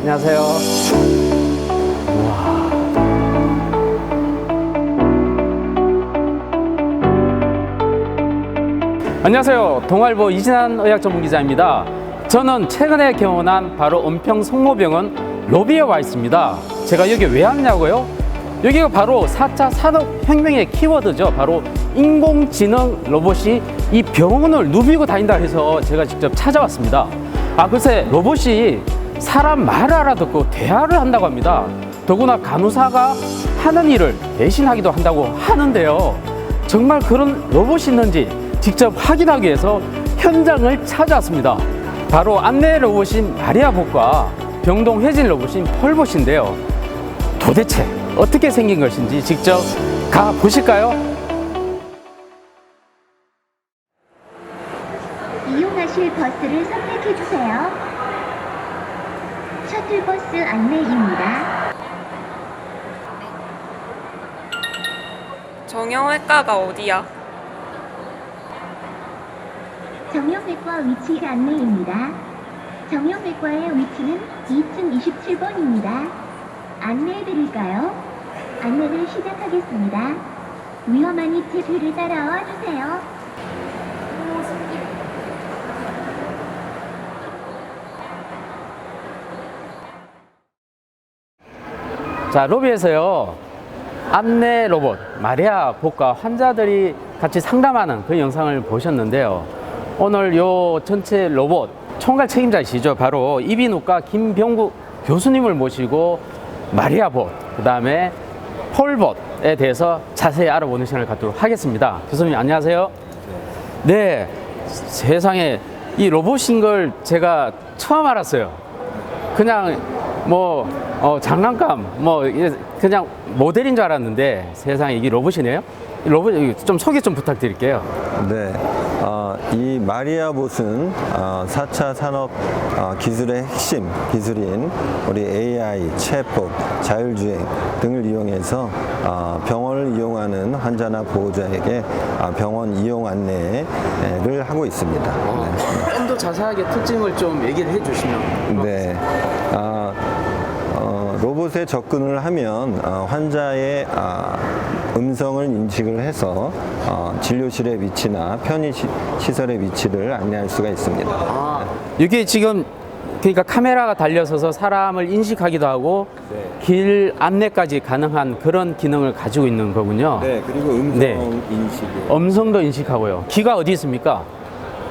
안녕하세요. 안녕하세요. 동아일보 이진한 의학 전문 기자입니다. 저는 최근에 개원한 바로 은평 성모병원 로비에 와 있습니다. 제가 여기 왜 왔냐고요? 여기가 바로 4차 산업혁명의 키워드죠. 바로 인공지능 로봇이 이 병원을 누비고 다닌다 해서 제가 직접 찾아왔습니다. 아, 글쎄, 로봇이 사람 말을 알아듣고 대화를 한다고 합니다. 더구나 간호사가 하는 일을 대신하기도 한다고 하는데요. 정말 그런 로봇이 있는지 직접 확인하기 위해서 현장을 찾아왔습니다. 바로 안내 로봇인 마리아봇과 병동 회진 로봇인 펄봇인데요. 도대체 어떻게 생긴 것인지 직접 가 보실까요? 이용하실 버스를 선택해 주세요. 셔틀버스 안내입니다. 정형외과가 어디야? 정형외과 위치 안내입니다. 정형외과의 위치는 2층 27번입니다. 안내해 드릴까요? 안내를 시작하겠습니다. 위험하니 제 뒤를 따라와 주세요. 자, 로비에서요. 안내 로봇 마리아 복과 환자들이 같이 상담하는 그 영상을 보셨는데요. 오늘 요 전체 로봇 총괄 책임자이시죠. 바로 이비인후과 김병구 교수님을 모시고 마리아 봇, 그 다음에 폴봇에 대해서 자세히 알아보는 시간을 갖도록 하겠습니다. 교수님 안녕하세요. 네, 세상에 이 로봇인 걸 제가 처음 알았어요. 그냥 뭐 어, 장난감 뭐 그냥 모델인 줄 알았는데 세상에 이게 로봇이네요. 이 로봇 좀 소개 좀 부탁드릴게요. 네, 어, 이 마리아 봇은 어, 4차 산업 어, 기술의 핵심 기술인 우리 AI, 챗봇, 자율주행 등을 이용해서 어, 병원을 이용하는 환자나 보호자에게 어, 병원 이용 안내를 하고 있습니다. 네. 좀 더 자세하게 특징을 좀 얘기를 해주시면. 네. 아, 어, 로봇에 접근을 하면 어, 환자의 아, 음성을 인식을 해서 어, 진료실의 위치나 편의 시, 시설의 위치를 안내할 수가 있습니다. 아, 이게 지금 그러니까 카메라가 달려서서 사람을 인식하기도 하고 길 안내까지 가능한 그런 기능을 가지고 있는 거군요. 네, 그리고 음성 네. 인식에 음성도 인식하고요. 귀가 어디 있습니까?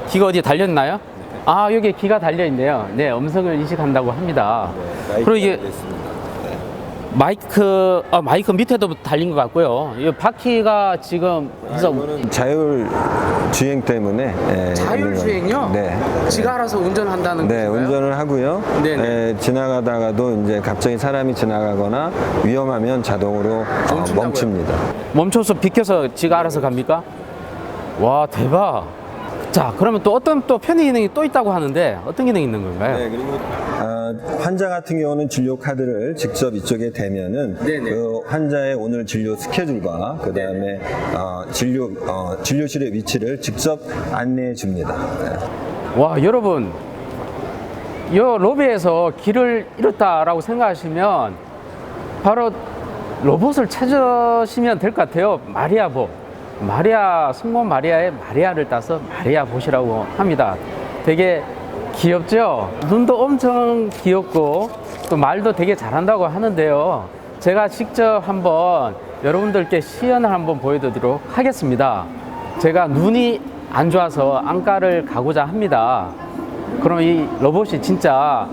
귀가 어디 달렸나요? 아, 여기 귀가 달려 있네요. 네, 음성을 인식한다고 합니다. 그리고 이게 마이크, 아, 마이크 밑에도 달린 것 같고요. 이 바퀴가 지금 해서 자율 주행 때문에 예, 자율주행요? 있는 거- 네. 지가 알아서 운전한다는 네, 건가요? 운전을 하고요. 네네. 예, 지나가다가도 이제 갑자기 사람이 지나가거나 위험하면 자동으로 어, 멈춘다고요? 멈춥니다. 멈춰서 비켜서 지가 알아서 갑니까? 와 대박. 자 그러면 또 어떤 또 편의 기능이 또 있다고 하는데 어떤 기능이 있는 건가요? 네, 그리고 아, 환자 같은 경우는 진료 카드를 직접 이쪽에 대면은 네네. 그 환자의 오늘 진료 스케줄과 그 다음에 어, 진료 어, 진료실의 위치를 직접 안내해 줍니다. 네. 와 여러분 이 로비에서 길을 잃었다라고 생각하시면 바로 로봇을 찾으시면 될 것 같아요 마리아봇 마리아 성모 마리아의 마리아를 따서 마리아봇이라고 합니다 되게 귀엽죠 눈도 엄청 귀엽고 또 말도 되게 잘한다고 하는데요 제가 직접 한번 여러분들께 시연을 한번 보여드리도록 하겠습니다 제가 눈이 안 좋아서 안과를 가고자 합니다. 그럼 이 로봇이 진짜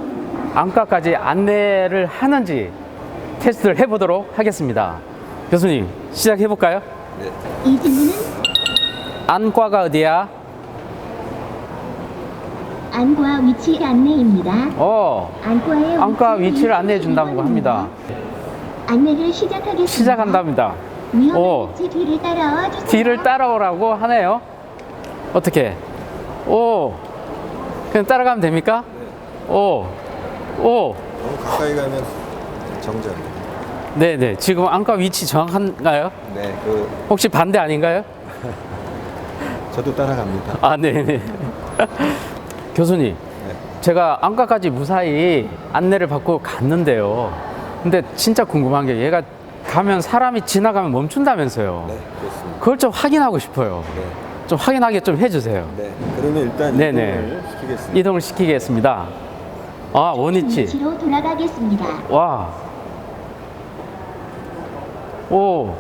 안과까지 안내를 하는지 테스트를 해보도록 하겠습니다. 교수님, 시작해볼까요? 이 질문은 안과가 어디야? 안과 위치 안내입니다. 어, 안과의 안과 위치를 안내해 준다고 27번입니다. 합니다. 안내를 시작하겠습니다. 시작한답니다. 오. 위험한 뒤를 따라와 주세요. 뒤를 따라오라고 하네요. 어떻게? 오, 그냥 따라가면 됩니까? 오, 오. 너무 가까이 가면 정전. 네 네. 지금 안과 위치 정확한가요? 네, 그 혹시 반대 아닌가요? 저도 따라갑니다. 아, 네 네. 교수님, 제가 안과까지 무사히 안내를 받고 갔는데요. 근데 진짜 궁금한 게 얘가 가면 사람이 지나가면 멈춘다면서요. 네, 그렇습니다. 그걸 좀 확인하고 싶어요. 네. 좀 확인하게 좀 해주세요. 네. 그러면 일단 네네. 이동을 시키겠습니다. 이동을 시키겠습니다. 아, 원위치. 위치로 돌아가겠습니다. 와. 오.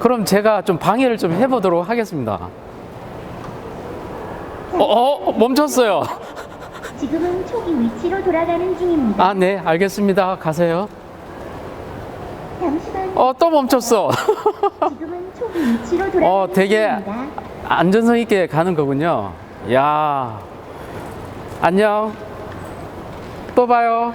그럼 제가 좀 방해를 좀 해보도록 하겠습니다. 어, 어 멈췄어요. 지금은 초기 위치로 돌아가는 중입니다. 아, 네, 알겠습니다. 가세요. 잠시만 어, 또 멈췄어. 지금은 초기 위치로 돌아가는 어, 되게 중입니다. 안전성 있게 가는 거군요. 야. 안녕. 또 봐요.